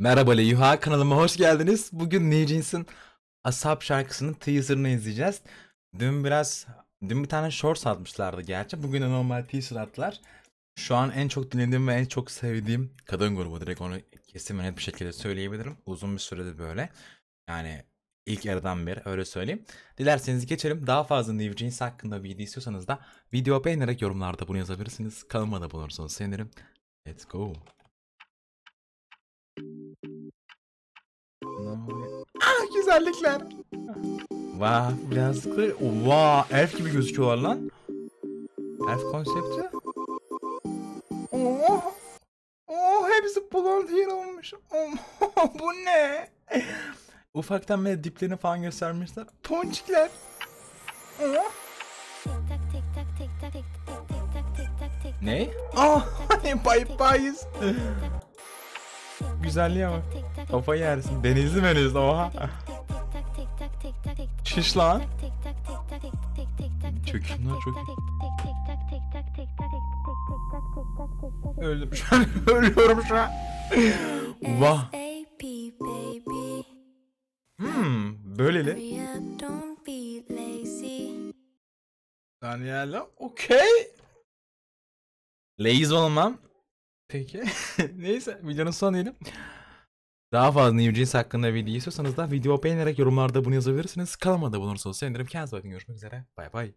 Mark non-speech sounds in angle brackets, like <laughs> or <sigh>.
Merhaba Leyuha kanalıma hoş geldiniz. Bugün New Jeans'in Asap şarkısının teaserını izleyeceğiz. Dün biraz, dün bir tane shorts atmışlardı gerçi. Bugün de normal teaser attılar. Şu an en çok dinlediğim ve en çok sevdiğim kadın grubu. Direkt onu kesin net bir şekilde söyleyebilirim. Uzun bir süredir böyle. Yani ilk yarıdan beri öyle söyleyeyim. Dilerseniz geçelim. Daha fazla New Jeans hakkında video istiyorsanız da video beğenerek yorumlarda bunu yazabilirsiniz. Kanalıma da bulursanız sevinirim. Let's go. Güzellikler. Vah birazcık Vah elf gibi gözüküyorlar lan. Elf konsepti. Oh. Oh hepsi blonde olmuş. Oh, bu ne? Ufaktan böyle diplerini falan göstermişler. Ponçikler. Oh. Ne? Ah hani bay bayız. Güzelliğe bak. Kafayı yersin. Denizli meniz oha. Şiş lan. Çöküşümler çok. Öldüm şu an. Ölüyorum şu an. Vah. Hmm, böyleli. Daniela, okey. Lazy olmam. Peki. <laughs> Neyse videonun sonu diyelim. Daha fazla New Jeans hakkında video istiyorsanız da video beğenerek yorumlarda bunu yazabilirsiniz. Kanalıma da bulunursanız sevinirim. Kendinize bakın. Görüşmek üzere. Bay bay.